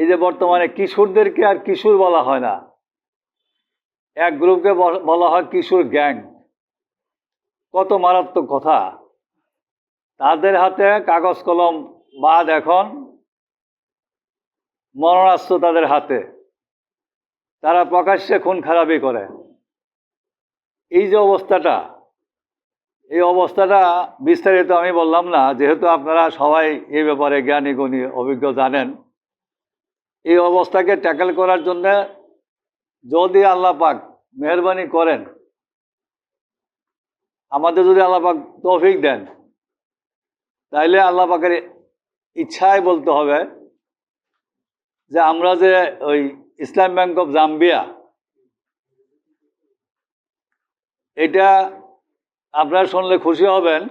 এই যে বর্তমানে কিশোরদেরকে আর কিশোর বলা হয় না। এক গ্রুপকে বল- হয় কিশোর গ্যাং। কত মারাত্মক কথা। তাদের হাতে কাগজ, কলম বাদ এখন। মরণাস্ত্র তাদের হাতে। তারা প্রকাশ্যে খুন খারাপি করে। এই যে অবস্থাটা, এই অবস্থাটা বিস্তারিত আমি বললাম না, যেহেতু আপনারা সবাই এ ব্যাপারে জ্ঞানী গুণী অভিজ্ঞ জানেন। এই অবস্থাকে ট্যাকেল করার জন্য যদি আল্লাহ পাক মেহরবানি করেন, আমাদের যদি আল্লাহ পাক তৌফিক দেন, তাইলে আল্লাহ পাকের ইচ্ছায় বলতে হবে যে আমরা যে ওই ইসলাম ব্যাংক অফ জাম্বিয়া, এটা আপনারা শুনলে খুশি হবেন,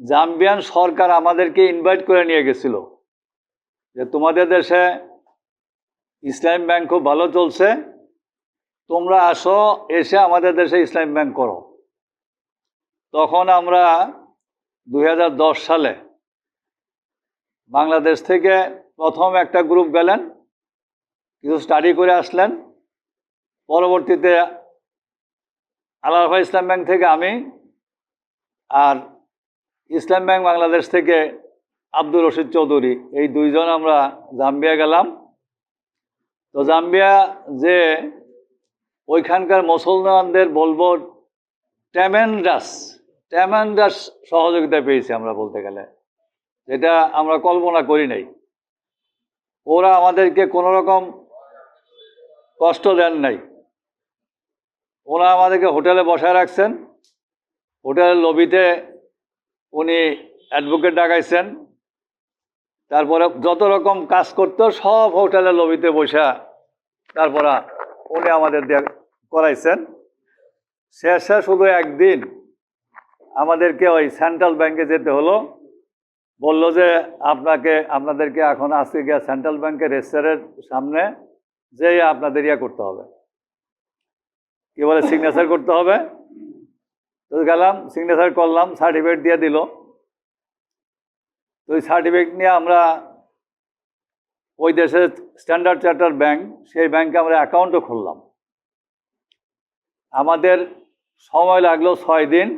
জাম্বিয়ান সরকার আমাদেরকে ইনভাইট করে নিয়ে গেছিল যে তোমাদের দেশে ইসলাম ব্যাংক খুব ভালো চলছে। তোমরা আসো, এসে আমাদের দেশে ইসলাম ব্যাংক করো। তখন আমরা দু হাজার দশ সালে বাংলাদেশ থেকে প্রথম একটা গ্রুপ গেলেন, কিছু স্টাডি করে আসলেন। পরবর্তীতে আলাফা ইসলাম ব্যাংক থেকে আমি আর ইসলাম ব্যাংক বাংলাদেশ থেকে আব্দুর রশিদ চৌধুরী, এই দুইজন আমরা জাম্বিয়া গেলাম। তো জাম্বিয়া যে ওইখানকার মুসলমানদের বলব ট্যামেন্ডাস ট্যামেন্ডাস সহযোগিতা পেয়েছি আমরা বলতে গেলে। যেটা আমরা কল্পনা করি নাই। ওরা আমাদেরকে কোনো রকম কষ্ট দেন নাই। ওরা আমাদেরকে হোটেলে বসায় রাখছেন। হোটেলের লবিতে উনি অ্যাডভোকেট ডাকাইছেন। তারপরে যত রকম কাজ করতো সব হোটেলের লবিতে বসা তারপরে উনি আমাদের করাইছেন। শেষে শুধু একদিন আমাদেরকে ওই সেন্ট্রাল ব্যাংকে যেতে হলো। বলল যে, আপনাকে, আপনাদেরকে এখন আজকে গিয়ে সেন্ট্রাল ব্যাংকের রেজিস্টারের সামনে যেয়ে আপনাদের ইয়ে করতে হবে। কি বলে সিগনেচার করতে হবে? তো গেলাম সিগনেচার করলাম সার্টিফিকেট দিয়ে দিল। তো ওই সার্টিফিকেট নিয়ে আমরা ওই দেশের স্ট্যান্ডার্ড চার্টার ব্যাংক সেই ব্যাংকে আমরা অ্যাকাউন্টও খুললাম। আমাদের সময় লাগল ছয় দিন,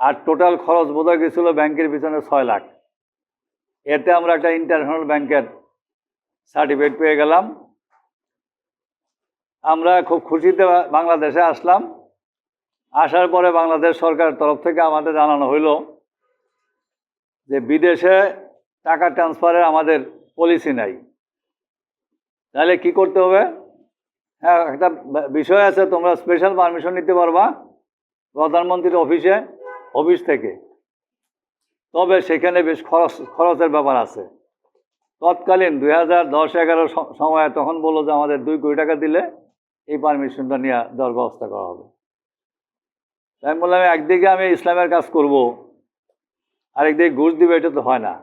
আর টোটাল খরচ বোধহয় গেছিল ব্যাংকের পিছনে ছয় লাখ। এতে আমরা একটা ইন্টারন্যাশনাল ব্যাংকের সার্টিফিকেট পেয়ে গেলাম। আমরা খুব খুশিতে বাংলাদেশে আসলাম। আসার পরে বাংলাদেশ সরকারের তরফ থেকে আমাদের জানানো হইল যে বিদেশে টাকা ট্রান্সফারের আমাদের পলিসি নাই। তাহলে কি করতে হবে? হ্যাঁ একটা বিষয় আছে, তোমরা স্পেশাল পারমিশন নিতে পারবা প্রধানমন্ত্রীর অফিসে অফিস থেকে। তবে সেখানে বেশ খরচ, খরচের ব্যাপার আছে। তৎকালীন দুই হাজার দশ এগারো সময়ে তখন বলল যে আমাদের দুই কোটি টাকা দিলে এই পারমিশনটা নিয়ে, দেওয়ার ব্যবস্থা করা হবে। তাই বললাম, একদিকে আমি ইসলামের কাজ করব, আরেকদিকে ঘুষ দিবে, এটা তো হয় না।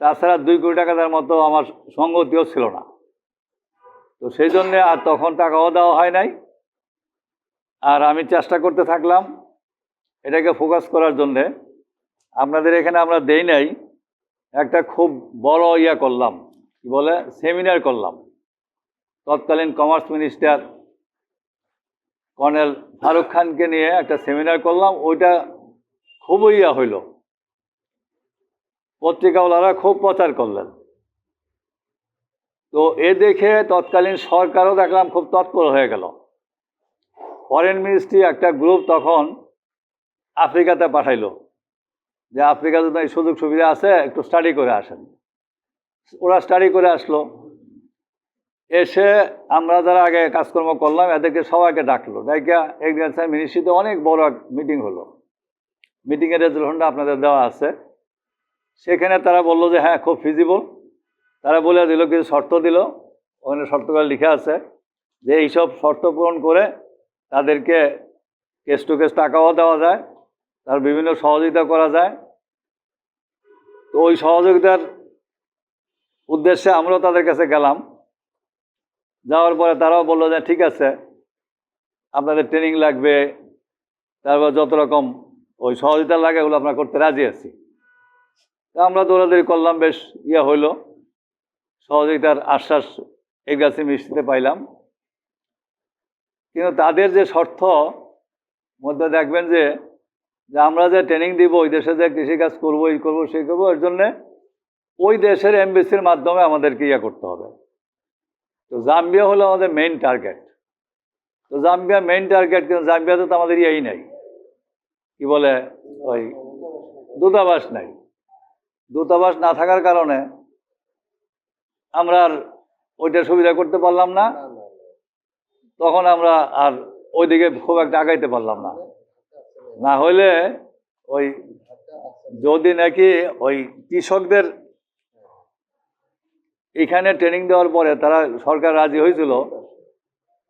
তাছাড়া দুই কোটি টাকা দেওয়ার মতো আমার সঙ্গতিও ছিল না। তো সেই জন্যে আর তখন টাকাও দেওয়া হয় নাই। আর আমি চেষ্টা করতে থাকলাম এটাকে ফোকাস করার জন্যে। আপনাদের এখানে আমরা দেই নাই, একটা খুব বড় ইয়া করলাম, কি বলে সেমিনার করলাম। তৎকালীন কমার্স মিনিস্টার কর্নেল ফারুক খানকে নিয়ে একটা সেমিনার করলাম, ওইটা খুবই ইয়া হইল। পত্রিকাওয়ালারা খুব প্রচার করলেন। তো এ দেখে তৎকালীন সরকারও দেখলাম খুব তৎপর হয়ে গেল। ফরেন মিনিস্ট্রি একটা গ্রুপ তখন আফ্রিকাতে পাঠাইলো যে আফ্রিকাতে তো এই সুযোগ সুবিধা আছে, একটু স্টাডি করে আসেন। ওরা স্টাডি করে আসলো। এসে আমরা যারা আগে কাজকর্ম করলাম, এদেরকে সবাইকে ডাকলো। ডাইকা এগ্রিকালচার মিনিস্ট্রিতে অনেক বড় মিটিং হলো। মিটিংয়ের রেজলিউশনটা আপনাদের দেওয়া আছে। সেখানে তারা বলল যে হ্যাঁ খুব ফিজিবল তারা বলে দিল, কিছু শর্ত দিল। ওখানে শর্তগুলো লিখে আছে যে, এইসব শর্ত পূরণ করে তাদেরকে কেস টু কেস টাকাও দেওয়া যায়, তার বিভিন্ন সহযোগিতা করা যায়। তো ওই সহযোগিতার উদ্দেশ্যে আমরাও তাদের কাছে গেলাম। যাওয়ার পরে তারাও বলল যে, ঠিক আছে, আপনাদের ট্রেনিং লাগবে, তারপর যত রকম ওই সহযোগিতা লাগে ওগুলো আমরা করতে রাজি আছি। আমরা দৌড়াদৌড়ি করলাম, বেশ ইয়ে হইল। সহযোগিতার আশ্বাস গাছে মিষ্টিতে পাইলাম। কিন্তু তাদের যে শর্ত, মধ্যে দেখবেন যে যে আমরা যে ট্রেনিং দিব, ওই দেশে যে কৃষিকাজ করব, এই করব, সেই করব, এর জন্যে ওই দেশের এমবিসির মাধ্যমে আমাদেরকে ইয়ে করতে হবে। তো জাম্বিয়া হলো আমাদের মেইন টার্গেট তো জাম্বিয়া মেইন টার্গেট কিন্তু জাম্বিয়াতে তো আমাদের ইয়েই নাই। কি বলে? ওই দূতাবাস নাই। দূতাবাস না থাকার কারণে আমরা আর ওইটা সুবিধা করতে পারলাম না। তখন আমরা আর ওইদিকে খুব একটা আগাইতে পারলাম না। না হইলে ওই যদি নাকি ওই কৃষকদের এখানে ট্রেনিং দেওয়ার পরে তারা সরকার রাজি হয়েছিল।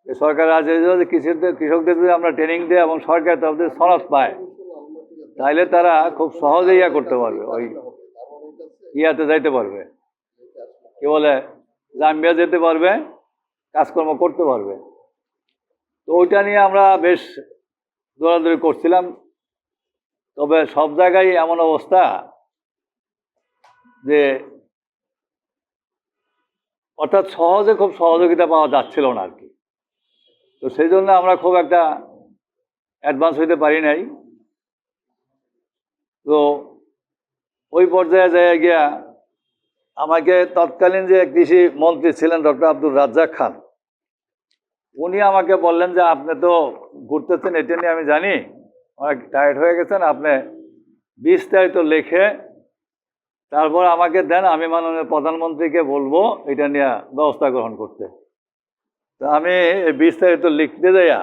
সরকার রাজি হয়েছিল যে কৃষকদের কৃষকদের যদি আমরা ট্রেনিং দেয় এবং সরকার তাদের সনদ পায় তাহলে তারা খুব সহজে ইয়া করতে পারবে। ওই ইয়াতে যাইতে পারবে। কি বলে? জাম্বিয়া যেতে পারবে, কাজকর্ম করতে পারবে। তো ওইটা নিয়ে আমরা বেশ দৌড়াদৌড়ি করছিলাম। তবে সব জায়গায় এমন অবস্থা যে, অর্থাৎ সহজে খুব সহযোগিতা পাওয়া যাচ্ছিল না আর কি। তো সেই জন্য আমরা খুব একটা অ্যাডভান্স হইতে পারি নাই। তো ওই পর্যায়ে যায় গিয়া আমাকে তৎকালীন যে কৃষি মন্ত্রী ছিলেন ডক্টর আব্দুল রাজ্জাক খান, উনি আমাকে বললেন যে, আপনি তো ঘুরতেছেন, এটা নিয়ে আমি জানি, অনেক টায়ার্ড হয়ে গেছেন, আপনি বিস্তারিত লেখে তারপর আমাকে দেন, আমি মাননীয় প্রধানমন্ত্রীকে বলব, এটা নিয়ে ব্যবস্থা গ্রহণ করতে। তো আমি বিস্তারিত লিখতে যাইয়া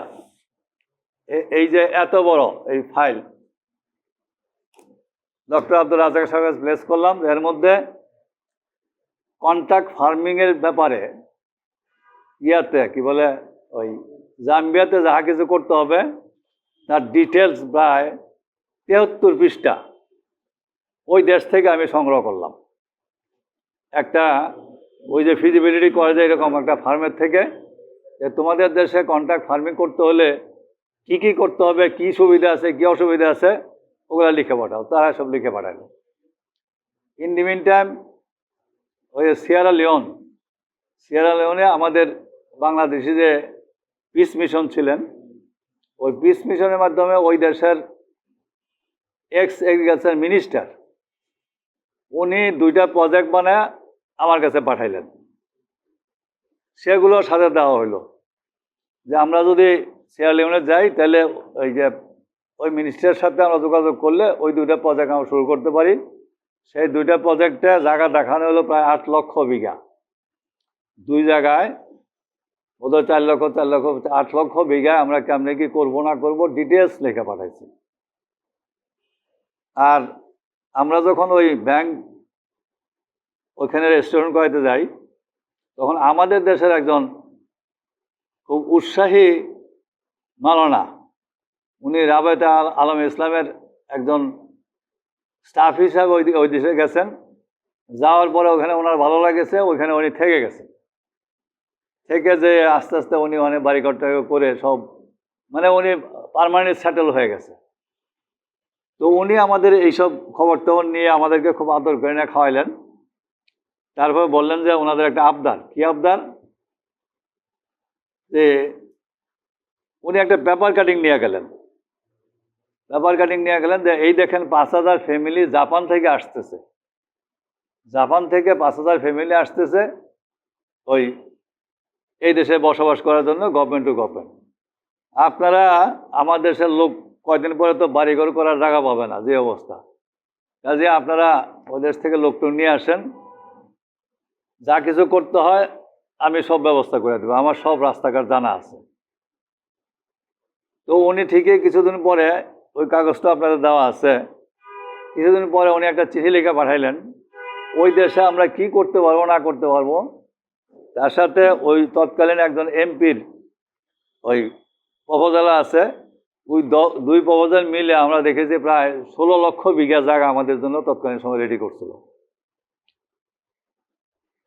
এই যে এত বড় এই ফাইল ডক্টর আব্দুল রাজাক সাহেব প্লেস করলাম। এর মধ্যে কন্ট্রাক্ট ফার্মিংয়ের ব্যাপারে ইয়াতে কি বলে ওই জাম্বিয়াতে যাহা কিছু করতে হবে, তার ডিটেলস প্রায় তেহত্তর পৃষ্ঠা ওই দেশ থেকে আমি সংগ্রহ করলাম। একটা ওই যে ফিজিবিলিটি করে যায় এরকম একটা ফার্মের থেকে যে তোমাদের দেশে কন্ট্রাক্ট ফার্মিং করতে হলে কি কি করতে হবে, কি সুবিধা আছে, কি অসুবিধা আছে ওগুলা লিখে পাঠাও, তারা সব লিখে পাঠালো ইন দি মিন টাইম ওই সিয়ারা লিওন সিয়ারা লিওনে আমাদের বাংলাদেশি যে পিস মিশন ছিলেন, ওই পিস মিশনের মাধ্যমে ওই দেশের এক্স এগ্রিকালচার মিনিস্টার উনি দুইটা প্রজেক্ট বানায় আমার কাছে পাঠাইলেন। সেগুলো সাথে দেওয়া হলো যে আমরা যদি সিয়ারা লিওনে যাই, তাহলে ওই যে ওই মিনিস্টারের সাথে আমরা যোগাযোগ করলে ওই দুইটা প্রজেক্ট আমরা শুরু করতে পারি। সেই দুইটা প্রজেক্টে জায়গা দেখানো হলো প্রায় আট লক্ষ বিঘা। দুই জায়গায় বোধহয় চার লক্ষ চার লক্ষ, আট লক্ষ বিঘায় আমরা কেমনে কি করব না করব ডিটেলস লিখে পাঠাইছি। আর আমরা যখন ওই ব্যাংক ওইখানে রেস্টুরেন্ট করাইতে যাই, তখন আমাদের দেশের একজন খুব উৎসাহী মালানা উনি রাবেতা আল- আলম ইসলামের একজন স্টাফ হিসাবে ওই ওই দেশে গেছেন। যাওয়ার পরে ওখানে ওনার ভালো লাগেছে, ওইখানে উনি থেকে গেছেন। থেকে যে আস্তে আস্তে উনি অনেক বাড়ি করে সব মানে উনি পারমানেন্ট সেটেল হয়ে গেছে। তো উনি আমাদের এইসব খবর টবর নিয়ে আমাদেরকে খুব আদর করে নিয়ে খাওয়াইলেন। তারপর বললেন যে ওনাদের একটা আবদার। কি আবদার? যে উনি একটা পেপার কাটিং নিয়ে গেলেন। পেপার কাটিং নিয়ে গেলেন এই দেখেন পাঁচ হাজার ফ্যামিলি জাপান থেকে আসতেছে। জাপান থেকে পাঁচ হাজার ফ্যামিলি আসতেছে, ওই এই দেশে বসবাস করার জন্য গভর্নমেন্ট টু গভর্নমেন্ট আপনারা আমার দেশের লোক কয়দিন পরে তো বাড়িঘর করার জায়গা পাবে না, যে অবস্থা। কাজে আপনারা ওই দেশ থেকে লোক টোক নিয়ে আসেন, যা কিছু করতে হয় আমি সব ব্যবস্থা করে দেবো, আমার সব রাস্তাঘাট জানা আছে। তো উনি ঠিকই কিছুদিন পরে ওই কাগজটা আপনাদের দেওয়া আছে। কিছুদিন পরে উনি একটা চিঠি লিখে পাঠাইলেন, ওই দেশে আমরা কি করতে পারব, না করতে পারব? তার সাথে ওই তৎকালীন একজন এমপির ওই প্রপোজাল আছে। ওই দুই প্রপোজাল মিলে আমরা দেখেছি প্রায় ষোলো লক্ষ বিঘা জায়গা আমাদের জন্য তৎকালীন সময় রেডি করছিল।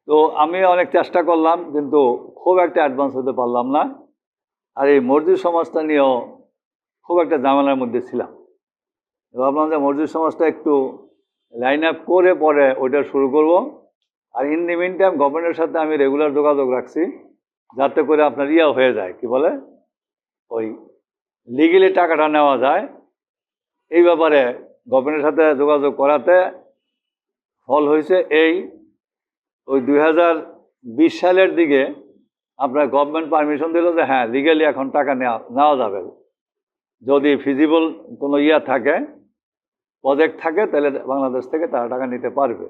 তো আমি অনেক চেষ্টা করলাম, কিন্তু খুব একটা অ্যাডভান্স হতে পারলাম না। আর এই মসজিদ সমাজটা নিয়েও খুব একটা ঝামেলার মধ্যে ছিলাম। ভাবলাম যে মসজিদ সমাজটা একটু লাইন আপ করে পরে ওইটা শুরু করব। আর ইন দি মিন টাইম গভর্নমেন্টের সাথে আমি রেগুলার যোগাযোগ রাখছি, যাতে করে আপনার ইয়া হয়ে যায়, কি বলে? ওই লিগেলি টাকাটা নেওয়া যায়। এই ব্যাপারে গভর্নমেন্টের সাথে যোগাযোগ করাতে ফল হয়েছে এই, ওই দুই হাজার বিশ সালের দিকে আপনার গভর্নমেন্ট পারমিশন দিল যে হ্যাঁ লিগেলি এখন টাকা নেওয়া নেওয়া যাবে। যদি ফিজিবল কোনো ইয়া থাকে প্রজেক্ট থাকে, তাহলে বাংলাদেশ থেকে তারা টাকা নিতে পারবে।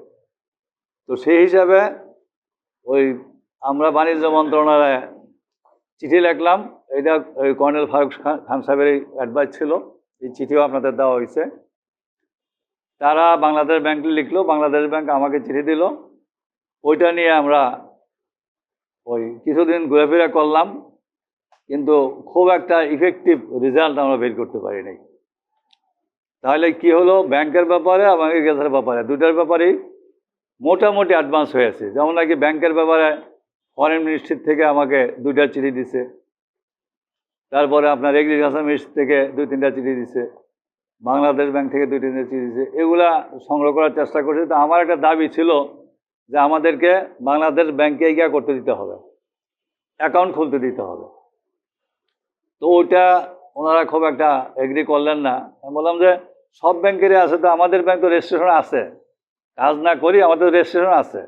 তো সেই হিসাবে ওই আমরা বাণিজ্য মন্ত্রণালয়ে চিঠি লিখলাম। এটা ওই কর্নেল ফারুক খান- খান অ্যাডভাইস ছিল। এই চিঠিও আপনাদের দেওয়া হয়েছে। তারা বাংলাদেশ ব্যাংক লিখলো, বাংলাদেশ ব্যাংক আমাকে চিঠি দিল। ওইটা নিয়ে আমরা ওই কিছুদিন ঘোরাফেরা করলাম। কিন্তু খুব একটা ইফেক্টিভ রেজাল্ট আমরা বের করতে পারি নাই তাহলে কি হলো? ব্যাংকের ব্যাপারে এবং গ্যাসের ব্যাপারে। দুটার ব্যাপারেই মোটামুটি অ্যাডভান্স হয়েছে যেমন নাকি ব্যাংকের ব্যাপারে ফরেন মিনিস্ট্রি থেকে আমাকে দুইটা চিঠি দিছে। তারপরে আপনার এগ্রিকালচার মিনিস্ট্রি থেকে দুই তিনটা চিঠি দিছে। বাংলাদেশ ব্যাংক থেকে দুই তিনটা চিঠি দিছে। এগুলা সংগ্রহ করার চেষ্টা করছে। তো আমার একটা দাবি ছিল যে আমাদেরকে বাংলাদেশ ব্যাংকে গিয়া করতে দিতে হবে। অ্যাকাউন্ট খুলতে দিতে হবে। তো ওইটা ওনারা খুব একটা এগ্রি করলেন না। আমি বললাম যে, সব ব্যাংকেরই আছে, তো আমাদের ব্যাংক তো রেজিস্ট্রেশন আছে। কাজ না করি আমাদের রেজিস্ট্রেশন আছে।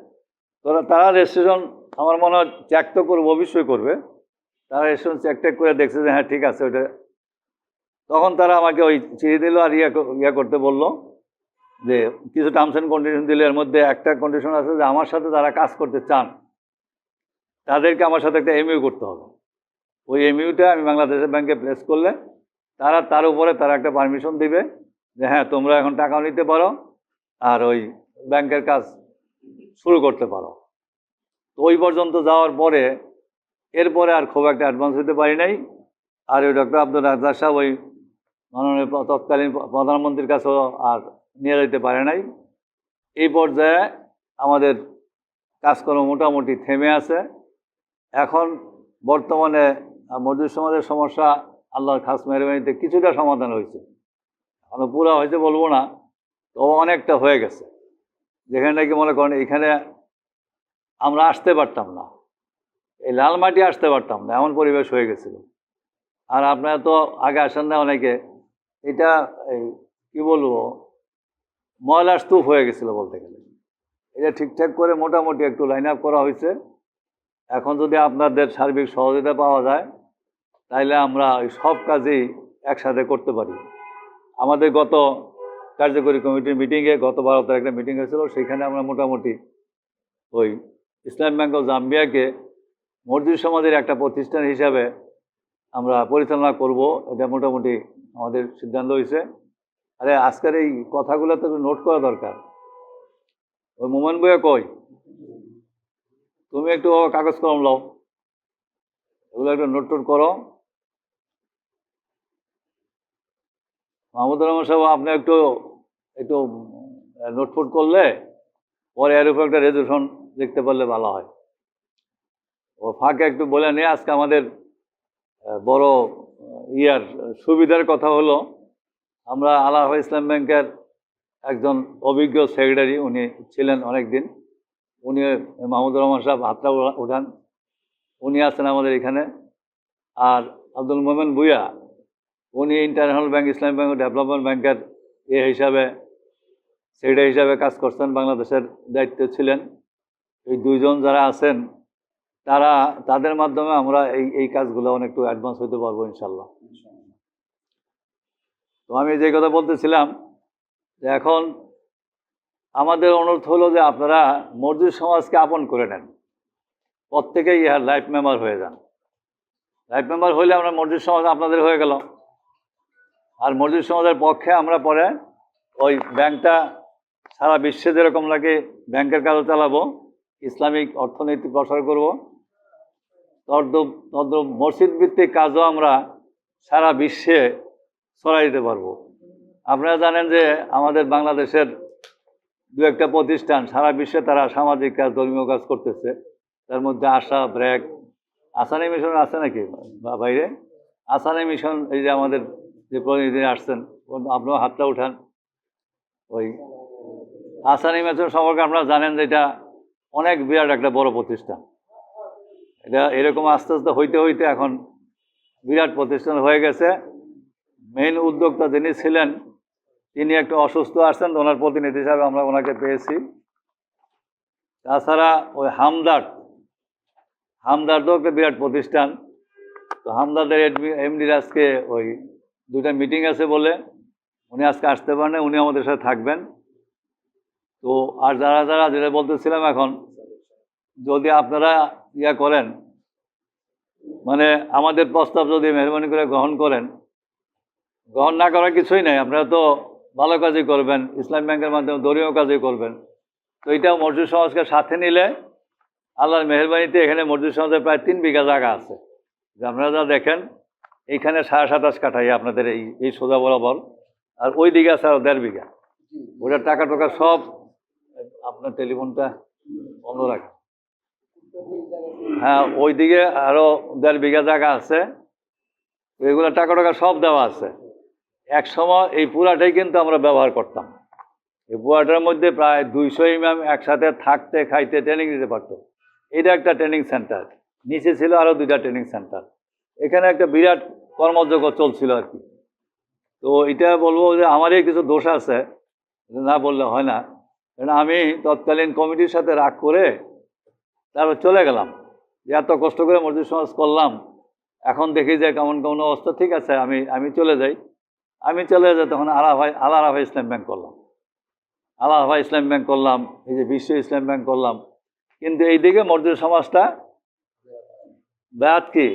তোরা তারা রেজিস্ট্রেশন আমার মনে হয় চেক তো করব, অবশ্যই করবে। তারা রেজিস্ট্রেশন চেক টেক করে দেখছে যে হ্যাঁ ঠিক আছে, ওইটা। তখন তারা আমাকে ওই চিঠি দিল আর ইয়া ইয়া করতে বলল যে, কিছু টার্মস অ্যান্ড কন্ডিশন দিলে। এর মধ্যে একটা কন্ডিশন আছে যে, আমার সাথে যারা কাজ করতে চান, তাদেরকে আমার সাথে একটা এমইউ করতে হবে। ওই এমইউটা আমি বাংলাদেশের ব্যাংকে প্লেস করলে তারা তার উপরে তারা একটা পারমিশন দিবে যে হ্যাঁ তোমরা এখন টাকাও নিতে পারো আর ওই ব্যাংকের কাজ শুরু করতে পারো। তো ওই পর্যন্ত যাওয়ার পরে এরপরে আর খুব একটা অ্যাডভান্স হতে পারি নাই। আর ওই ডক্টর আব্দুল রাজ্জাক সাহেব ওই মাননীয় তৎকালীন প্রধানমন্ত্রীর কাছেও আর নিয়ে যেতে পারে নাই। এই পর্যায়ে আমাদের কাজকর্ম মোটামুটি থেমে আছে। এখন বর্তমানে মজদুর সমাজের সমস্যা আল্লাহর খাস মেহরবানিতে কিছুটা সমাধান হয়েছে। এখনও পুরো হয়েছে বলব না তো অনেকটা হয়ে গেছে। যেখানে নাকি মনে করেন এখানে আমরা আসতে পারতাম না। এই লাল মাটি আসতে পারতাম না, এমন পরিবেশ হয়ে গেছিল। আর আপনারা তো আগে আসেন না অনেকে, এটা এই কী বলব, ময়লার স্তূপ হয়ে গেছিল বলতে গেলে। এটা ঠিকঠাক করে মোটামুটি একটু লাইন আপ করা হয়েছে। এখন যদি আপনাদের সার্বিক সহযোগিতা পাওয়া যায়, তাইলে আমরা সব কাজেই একসাথে করতে পারি। আমাদের গত কার্যকরী কমিটির মিটিংয়ে গত বারো একটা মিটিং হয়েছিল, সেখানে আমরা মোটামুটি ওই ইসলাম ব্যাংক অফ জাম্বিয়াকে মসজিদ সমাজের একটা প্রতিষ্ঠান হিসাবে আমরা পরিচালনা করব, এটা মোটামুটি আমাদের সিদ্ধান্ত হয়েছে। আরে আজকের এই কথাগুলো তো নোট করা দরকার। ওই মোমেন বইয়া কই? তুমি একটু কাগজ কলম লও এগুলো একটু নোট টোট করো। মাহমুদুর রহমান সাহেব, আপনি একটু একটু নোটফোট করলে পরে এর উপর একটা রেজুলেশন লিখতে পারলে ভালো হয়। ও ফাঁকে একটু বলে নিয়ে আজকে আমাদের বড় ইয়ার সুবিধার কথা হলো, আমরা আল্লাহ ইসলাম ব্যাংকের একজন অভিজ্ঞ সেক্রেটারি উনি ছিলেন অনেক দিন উনি মাহমুদুর রহমান সাহেব হাতটা উঠান উনি আছেন আমাদের এখানে। আর আব্দুল মোমেন ভুইয়া উনি ইন্টারন্যাশনাল ব্যাংক ইসলামী ব্যাংক ডেভেলপমেন্ট ব্যাংকের এ হিসাবে সেক্রেটারি হিসাবে কাজ করছেন বাংলাদেশের দায়িত্বে ছিলেন। এই দুইজন যারা আছেন তারা তাদের মাধ্যমে আমরা এই এই কাজগুলো অনেকটু অ্যাডভান্স হতে পারব ইনশাল্লাহ তো আমি যে কথা বলতেছিলাম যে এখন আমাদের অনুরোধ হলো যে আপনারা মসজিদ সমাজকে আপন করে নেন। প্রত্যেকেই ইহার লাইফ মেম্বার হয়ে যান। লাইফ মেম্বার হইলে আমরা মসজিদ সমাজ আপনাদের হয়ে গেল আর মসজিদ সমাজের পক্ষে আমরা পরে ওই ব্যাংকটা সারা বিশ্বে যেরকম লাগে ব্যাংকের কাজও চালাবো, ইসলামিক অর্থনীতি প্রসার করব। তদ্রুপ তদ্রুপ মসজিদ ভিত্তিক কাজও আমরা সারা বিশ্বে ছড়াই দিতে পারব। আপনারা জানেন যে আমাদের বাংলাদেশের দু একটা প্রতিষ্ঠান, সারা বিশ্বে তারা সামাজিক কাজ, ধর্মীয় কাজ করতেছে। তার মধ্যে আশা, ব্র্যাক, আসানি মিশন আছে নাকি বাইরে? আসানি মিশন, এই যে আমাদের যে প্রতিনিধি আসছেন আপনার হাতটা উঠান। ওই আসানি মিশন সম্পর্কে আপনারা জানেন যে এটা অনেক বিরাট একটা বড় প্রতিষ্ঠান। এটা এরকম আস্তে আস্তে হইতে হইতে এখন বিরাট প্রতিষ্ঠান হয়ে গেছে। মেইন উদ্যোক্তা যিনি ছিলেন তিনি একটু অসুস্থ আসছেন ওনার প্রতিনিধি হিসাবে আমরা ওনাকে পেয়েছি। তাছাড়া ওই হামদার্দ, হামদার্দও একটা বিরাট প্রতিষ্ঠান। তো হামদার্দের এমডির আজকে ওই দুইটা মিটিং আছে বলে উনি আজকে আসতে পারেন উনি আমাদের সাথে থাকবেন। তো আর যারা যারা, যেটা বলতেছিলাম এখন, যদি আপনারা ইয়া করেন মানে আমাদের প্রস্তাব যদি মেহরবানি করে গ্রহণ করেন, গ্রহণ না করার কিছুই নাই। আপনারা তো ভালো কাজই করবেন ইসলাম ব্যাংকের মাধ্যমে দলীয় কাজই করবেন। তো এটা মসজিদ সমাজকে সাথে নিলে আল্লাহর মেহরবানিতে এখানে মসজিদ সমাজের প্রায় তিন বিঘা জায়গা আছে। যে আপনারা যা দেখেন এইখানে সাড়ে সাতাশ কাঠাই আপনাদের এই এই সোজা বরাবর আর ওই দিকে আছে আরও দেড় বিঘা। ওটার টাকা টাকা সব আপনার টেলিফোনটা বন্ধ রাখেন। হ্যাঁ ওইদিকে আরও দেড় বিঘা জায়গা আছে। এগুলো টাকা টাকা সব দেওয়া আছে। এক সময় এই পুরাটাই কিন্তু আমরা ব্যবহার করতাম। এই পুরাটার মধ্যে প্রায় দুইশো ইমাম একসাথে থাকতে, খাইতে ট্রেনিং দিতে পারতো। এটা একটা ট্রেনিং সেন্টার নিচে ছিল আরও দুইটা ট্রেনিং সেন্টার এখানে একটা বিরাট কর্মযোগ্য চলছিল আর কি। তো এটা বলব যে আমারই কিছু দোষ আছে না বললে হয় না। কারণ আমি তৎকালীন কমিটির সাথে রাগ করে তারপর চলে গেলাম। এত কষ্ট করে মসজিদ সমাজ করলাম। এখন দেখি যে কেমন কেমন অবস্থা ঠিক আছে, আমি আমি চলে যাই। আমি চলে যাই তখন আলাভাই আল আলাভা ইসলাম ব্যাংক করলাম। আল আলাভা ইসলাম ব্যাংক করলাম, এই যে বিশ্ব ইসলাম ব্যাংক করলাম। কিন্তু এইদিকে মসজিদ সমাজটা ব্যাত কি?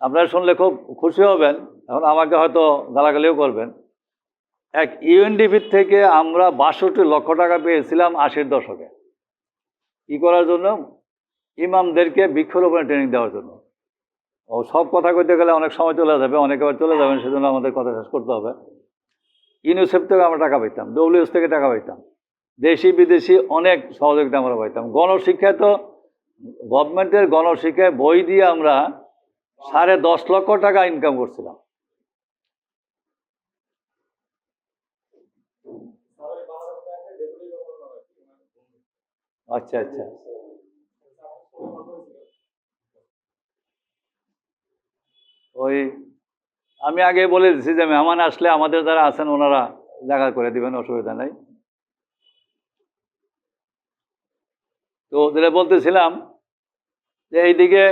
আপনারা শুনলে খুব খুশি হবেন, এখন আমাকে হয়তো গালাগালিও করবেন। এক ইউএনডিপির থেকে আমরা বাষট্টি লক্ষ টাকা পেয়েছিলাম আশির দশকে। কী করার জন্য? ইমামদেরকে বৃক্ষরোপণে ট্রেনিং দেওয়ার জন্য। সব কথা কইতে গেলে অনেক সময় চলে যাবে, অনেকে আবার চলে যাবেন, সেজন্য আমাদের কথা শেষ করতে হবে। ইউনিসেফ থেকে আমরা টাকা পাইতাম, ডব্লিউএস থেকে টাকা পাইতাম। দেশি, বিদেশি অনেক সহযোগিতা আমরা পাইতাম। গণশিক্ষায় তো, গভর্নমেন্টের গণশিক্ষায় বই দিয়ে আমরা সাড়ে দশ লক্ষ টাকা ইনকাম করছিলাম। আচ্ছা আচ্ছা। ওই, আমি আগে বলে দিচ্ছি যে মেহমান আসলে আমাদের যারা আছেন ওনারা জায়গা করে দিবেন, অসুবিধা নাই। তো যেটা বলতেছিলাম যে এইদিকে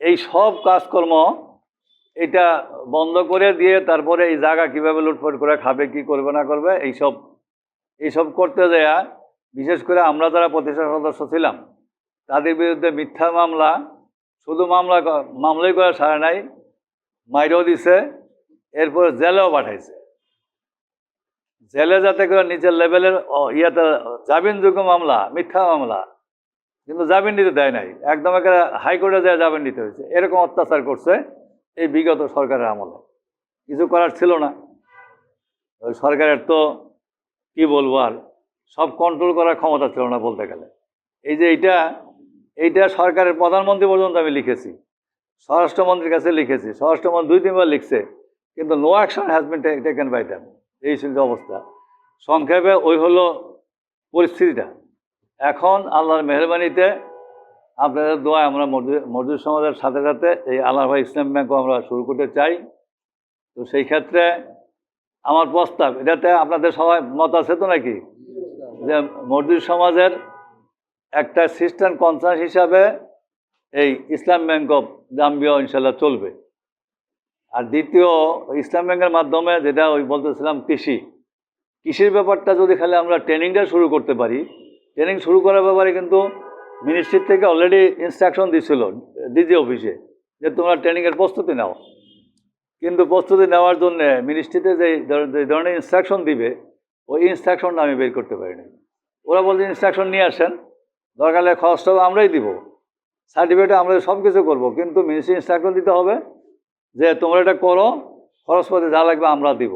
এই সব কাজকর্ম এটা বন্ধ করে দিয়ে তারপরে এই জায়গা কীভাবে লুটপাট করে খাবে, কি করবে, না করবে, এইসব এইসব করতে দেয়া বিশেষ করে আমরা যারা প্রতিষ্ঠান সদস্য ছিলাম, তাদের বিরুদ্ধে মিথ্যা মামলা শুধু মামলা মামলাই করা সারা নাই, মাইরেও দিছে, এরপরে জেলেও পাঠাইছে। জেলে যাতে করে নিজের লেভেলের ইয়াতে জামিনযোগ্য মামলা, মিথ্যা মামলা, কিন্তু জামিন নিতে দেয় নাই। একদম একেবারে হাইকোর্টে যায় জামিন নিতে হয়েছে, এরকম অত্যাচার করছে এই বিগত সরকারের আমলে। কিছু করার ছিল না। ওই সরকারের তো কি বলব আর, সব কন্ট্রোল করার ক্ষমতা ছিল না বলতে গেলে। এই যে এইটা এইটা সরকারের প্রধানমন্ত্রী পর্যন্ত আমি লিখেছি। স্বরাষ্ট্রমন্ত্রীর কাছে লিখেছি। স্বরাষ্ট্রমন্ত্রী দুই তিনবার লিখছে। কিন্তু no action has been taken by them এই ছিল অবস্থা। সংক্ষেপে ওই হলো পরিস্থিতিটা। এখন আল্লাহর মেহরবানিতে আপনাদের দোয়ায় আমরা মসজিদ সমাজের সাথে সাথে এই আল্লাহ ভাই ইসলাম ব্যাংকও আমরা শুরু করতে চাই। তো সেই ক্ষেত্রে আমার প্রস্তাব, এটাতে আপনাদের সবাই মত আছে তো নাকি? যে মসজিদ সমাজের একটা সিস্টেম কনসার্ন হিসাবে এই ইসলাম ব্যাংক অফ জাম্বিয়া ইনশাল্লাহ চলবে। আর দ্বিতীয়, ইসলাম ব্যাংকের মাধ্যমে যেটা ওই বলতেছিলাম কৃষি। কৃষির ব্যাপারটা যদি খালি আমরা ট্রেনিংটা শুরু করতে পারি ট্রেনিং শুরু করার ব্যাপারে কিন্তু মিনিস্ট্রির থেকে অলরেডি ইনস্ট্রাকশন দিছিল ডিজি অফিসে যে তোমরা ট্রেনিংয়ের প্রস্তুতি নাও। কিন্তু প্রস্তুতি নেওয়ার জন্য মিনিস্ট্রিতে যে ধরনের ইনস্ট্রাকশন দিবে, ওই ইনস্ট্রাকশনটা আমি বের করতে পারিনি। ওরা বলছে ইনস্ট্রাকশন নিয়ে আসেন। দরকার হলে খরচটাও আমরাই দিব। সার্টিফিকেট আমরা সব কিছু করব, কিন্তু মিনিস্ট্রি ইনস্ট্রাকশন দিতে হবে যে তোমরা এটা করো খরচপাতি যা লাগবে আমরা দিব।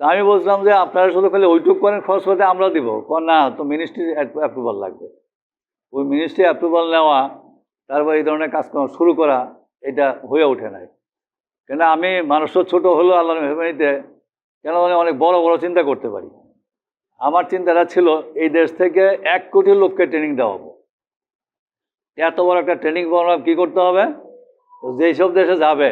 তা আমি বলছিলাম যে আপনারা শুধু খালি ওইটুক করেন খরচপাতি আমরা দিব। কন না, তো মিনিস্ট্রির অ্যাপ্রুভাল লাগবে। ওই মিনিস্ট্রি অ্যাপ্রুভাল নেওয়া, তারপর এই ধরনের কাজকর্ম শুরু করা, এটা হয়ে ওঠে নাই। কেন আমি মানুষও ছোট হলেও আল্লাহ মেহরবানিতে কেন অনেক বড় বড় চিন্তা করতে পারি। আমার চিন্তাটা ছিল, এই দেশ থেকে এক কোটি লোককে ট্রেনিং দেওয়া হব। এত বড় একটা ট্রেনিং প্রোগ্রাম কী করতে হবে? যেই সব দেশে যাবে,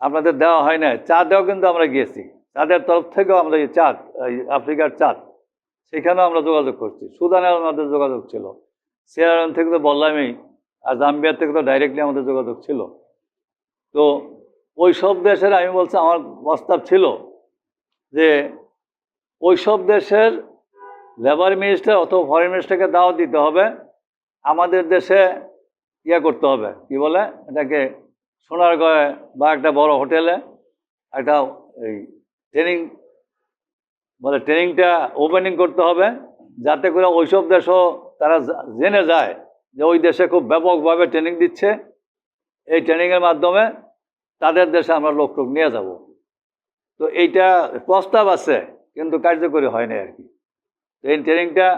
আপনাদের দেওয়া হয় না চাঁদেও কিন্তু আমরা গিয়েছি। চাঁদের তরফ থেকেও আমরা এই চাঁদ আফ্রিকার চাঁদ, সেখানেও আমরা যোগাযোগ করছি। সুদানে আমাদের যোগাযোগ ছিল। সিয়ারান থেকে তো বললামই, আর জাম্বিয়ার থেকে তো ডাইরেক্টলি আমাদের যোগাযোগ ছিল। তো ওই সব দেশের, আমি বলছি, আমার প্রস্তাব ছিল যে ওই সব দেশের লেবার মিনিস্টার অথবা ফরেন মিনিস্টারকে দাওয়াত দিতে হবে। আমাদের দেশে ইয়ে করতে হবে, কি বলে? এটাকে সোনারগয়ে বা একটা বড় হোটেলে একটা এই ট্রেনিং বলে ট্রেনিংটা ওপেনিং করতে হবে, যাতে করে ওইসব দেশও তারা জেনে যায় যে ওই দেশে খুব ব্যাপকভাবে ট্রেনিং দিচ্ছে। এই ট্রেনিংয়ের মাধ্যমে তাদের দেশে আমরা লোক নিয়ে যাব। তো এইটা প্রস্তাব আছে। কিন্তু কার্যকরী হয়নি আর কি। তো এই ট্রেনিংটা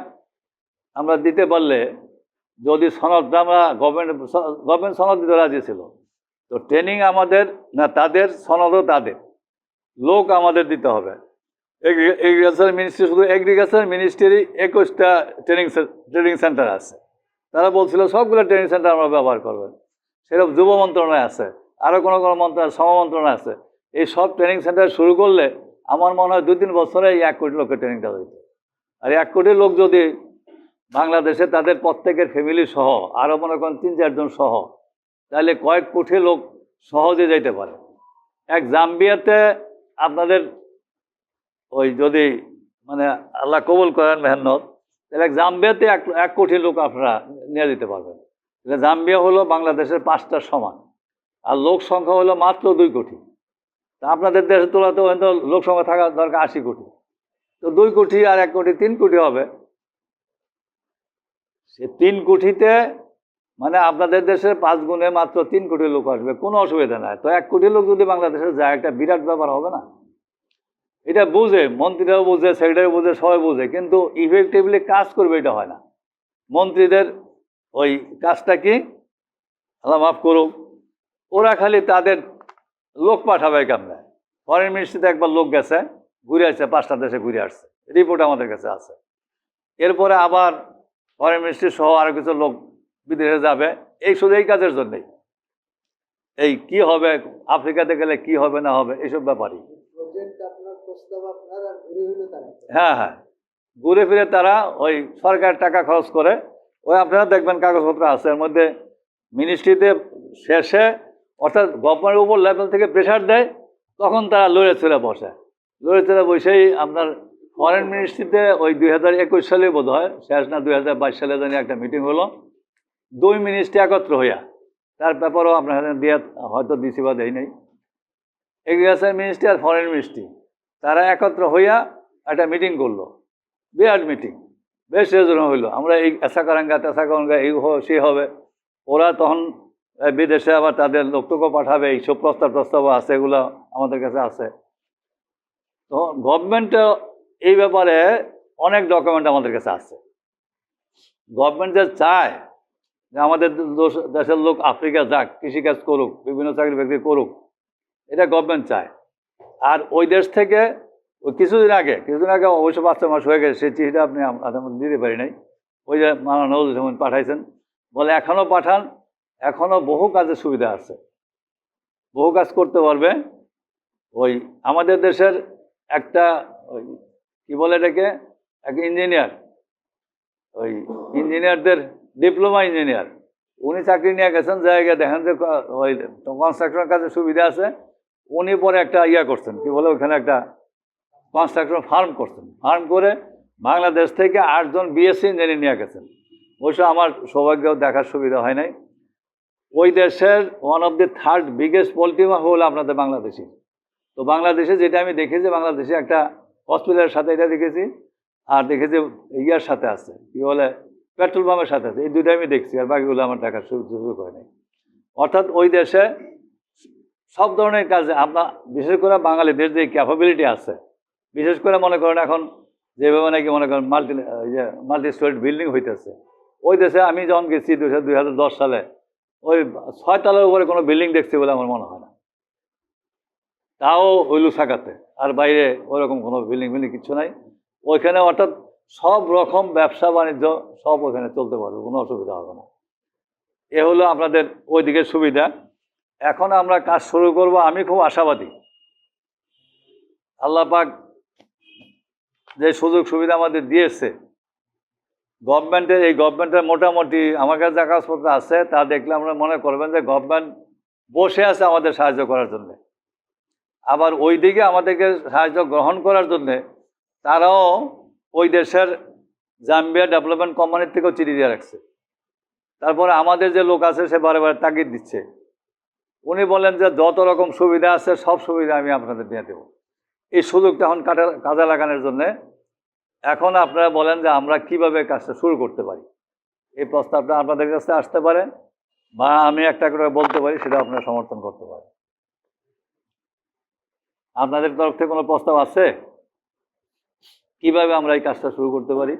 আমরা দিতে পারলে যদি সনদটা আমরা গভর্নমেন্ট গভর্নমেন্ট সনদ দিতে রাজি ছিল, তো ট্রেনিং আমাদের না তাদের সনদও তাদের। লোক আমাদের দিতে হবে। এগ্রিকালচার মিনিস্ট্রি শুধু এগ্রিকালচার মিনিস্ট্রি একুশটা ট্রেনিং ট্রেনিং সেন্টার আছে। তারা বলছিল, সবগুলো ট্রেনিং সেন্টার আমরা ব্যবহার করবেন সেরকম যুব মন্ত্রণালয় আছে আরও কোনো কোনো মন্ত্রণালয়, সম মন্ত্রণালয় আছে। এই সব ট্রেনিং সেন্টার শুরু করলে আমার মনে হয় দুই তিন বছরে এই এক কোটি লোকের ট্রেনিংটা হইত আর এক কোটি লোক যদি বাংলাদেশে তাদের প্রত্যেকের ফ্যামিলি সহ আরও মনে করেন তিন চারজন সহ, তাহলে কয়েক কোটি লোক সহজে যাইতে পারে। এক জাম্বিয়াতে আপনাদের ওই যদি মানে আল্লাহ কবুল করেন মেহনত, তাহলে এক জাম্বিয়াতে এক এক কোটি লোক আপনারা নিয়ে দিতে পারবেন। জাম্বিয়া হলো বাংলাদেশের পাঁচটার সমান, আর লোক সংখ্যা হলো মাত্র দুই কোটি। তা আপনাদের দেশের তুলনাতে হয়তো লোক সংখ্যা থাকা দরকার আশি কোটি। তো দুই কোটি আর এক কোটি, তিন কোটি হবে। সে তিন কোটিতে মানে আপনাদের দেশের পাঁচ গুণে মাত্র তিন কোটি লোক আসবে, কোনো অসুবিধা নাই। তো এক কোটি লোক যদি বাংলাদেশে যায়, একটা বিরাট ব্যাপার হবে না? এটা বুঝে, মন্ত্রীরাও বুঝে সেক্রেটারি বুঝে, সবাই বুঝে, কিন্তু ইফেক্টিভলি কাজ করবে এটা হয় না। মন্ত্রীদের ওই কাজটা কি? আল্লাহ মাফ করুক, ওরা খালি তাদের লোক পাঠাবে কেমনে? ফরেন মিনিস্ট্রিতে একবার লোক গেছে ঘুরে আসছে পাঁচটা দেশে ঘুরে আসছে। রিপোর্ট আমাদের কাছে আছে। এরপরে আবার ফরেন মিনিস্ট্রি সহ আরও কিছু লোক বিদেশে যাবে। এই শুধু এই কাজের জন্যেই। এই কি হবে আফ্রিকাতে গেলে কি হবে না হবে এইসব ব্যাপারই। হ্যাঁ হ্যাঁ। ঘুরে ফিরে তারা ওই সরকার টাকা খরচ করে ওই আপনারা দেখবেন কাগজপত্র আছে। এর মধ্যে মিনিস্ট্রিতে শেষে অর্থাৎ গভর্নমেন্টের উপর লেভেল থেকে প্রেশার দেয়, তখন তারা লড়ে চলে বসে। লড়ে চলে বসেই আপনার ফরেন মিনিস্ট্রিতে ওই দুই হাজার একুশ সালে বোধ হয় শেষ না দুই হাজার বাইশ সালে জানি একটা মিটিং হলো, দুই মিনিস্ট্রি একত্র হইয়া, তার ব্যাপারেও আপনার দিয়ে হয়তো দিছি বা দেয় নাই। এগ্রিকালচার মিনিস্ট্রি আর ফরেন মিনিস্ট্রি তারা একত্র হইয়া একটা মিটিং করল, বিরাট মিটিং বেশ রেজন হইল। আমরা এই এসা কারাঙ্গা তেসা কারাঙ্গা এই সে হবে, ওরা তখন বিদেশে আবার তাদের লোকটুকু পাঠাবে, এইসব প্রস্তাব প্রস্তাব আছে, এগুলো আমাদের কাছে আছে। তো গভর্নমেন্ট এই ব্যাপারে অনেক ডকুমেন্ট আমাদের কাছে আছে। গভর্নমেন্ট যে চায় যে আমাদের দেশের লোক আফ্রিকা যাক, কৃষিকাজ করুক, বিভিন্ন চাকরি বাকরি করুক, এটা গভর্নমেন্ট চায়। আর ওই দেশ থেকে ওই কিছুদিন আগে কিছুদিন আগে অবশ্য পাঁচ মাস হয়ে গেছে, সেই চিঠিটা আপনি আম- আমাদের দিতে পারি নাই। ওই যে মানা পাঠাইছেন। বলে এখনও পাঠান এখনও বহু কাজের সুবিধা আছে। বহু কাজ করতে পারবে। ওই আমাদের দেশের একটা ওই কি বলে এটাকে? এক ইঞ্জিনিয়ার ওই ইঞ্জিনিয়ারদের ডিপ্লোমা ইঞ্জিনিয়ার উনি চাকরি নিয়ে গেছেন জায়গায় দেখেন যে ওই কনস্ট্রাকশনের কাজে সুবিধা আছে। উনি পরে একটা ইয়া করছেন, কি বলে ওখানে একটা কনস্ট্রাকশন ফার্ম করছেন। ফার্ম করে বাংলাদেশ থেকে আটজন বিএসসি ইঞ্জিনিয়ার নিয়ে গেছেন। অবশ্য আমার সৌভাগ্য দেখার সুবিধা হয় নাই। ওই দেশের one of the third biggest poultry হলো আপনাদের বাংলাদেশি। তো বাংলাদেশে যেটা আমি দেখেছি, বাংলাদেশে একটা হসপিটালের সাথে এটা দেখেছি, আর দেখেছি ইয়ার সাথে আছে, কি বলে পেট্রোল পাম্পের সাথে আছে, এই দুইটা আমি দেখছি, আর বাকিগুলো আমার সু- সুযোগ হয় নাই। অর্থাৎ ওই দেশে সব ধরনের কাজে আপনার বিশেষ করে বাঙালিদের যে ক্যাপাবিলিটি আছে, বিশেষ করে মনে করেন এখন যেভাবে নাকি মনে করেন মাল্টি যে মাল্টি স্টোরি বিল্ডিং হইতেছে, ওই দেশে আমি যখন গেছি দুই হাজার সালে ওই ছয় তলার উপরে কোনো বিল্ডিং দেখছি বলে আমার মনে হয় না। তাও ওই লুসাকাতে আর বাইরে ওরকম কোনো বিল্ডিং বিল্ডিং কিছু নাই। ওইখানে অর্থাৎ সব রকম ব্যবসা বাণিজ্য সব ওখানে চলতে পারবে, কোনো অসুবিধা হবে না। এ হলো আপনাদের ওইদিকে সুবিধা। এখন আমরা কাজ শুরু করব, আমি খুব আশাবাদী। আল্লাহ পাক যে সুযোগ সুবিধা আমাদের দিয়েছে গভর্নমেন্টের এই গভর্নমেন্টের মোটামুটি আমার কাছে যা কাগজপত্র আছে, তা দেখলে আমরা মনে করবেন যে গভর্নমেন্ট বসে আছে আমাদের সাহায্য করার জন্য। আবার ওই দিকে আমাদেরকে সাহায্য গ্রহণ করার জন্য তারাও ওই দেশের জাম্বিয়া ডেভেলপমেন্ট কোম্পানির থেকেও চিঠি দিয়ে রাখছে। তারপরে আমাদের যে লোক আছে, সে বারে বারে তাগিদ দিচ্ছে। উনি বলেন যে যত রকম সুবিধা আছে, সব সুবিধা আমি আপনাদের দিয়ে দেবো। এই সুযোগটা এখন কাটা, কাজে লাগানোর জন্যে এখন আপনারা বলেন যে আমরা কীভাবে কাজটা শুরু করতে পারি। এই প্রস্তাবটা আপনাদের কাছে আসতে পারে বা আমি একটা করে বলতে পারি, সেটা আপনারা সমর্থন করতে পারেন। আপনাদের তরফ থেকে কোনো প্রস্তাব আছে? কীভাবে আমরা এই কাজটা শুরু করতে পারি?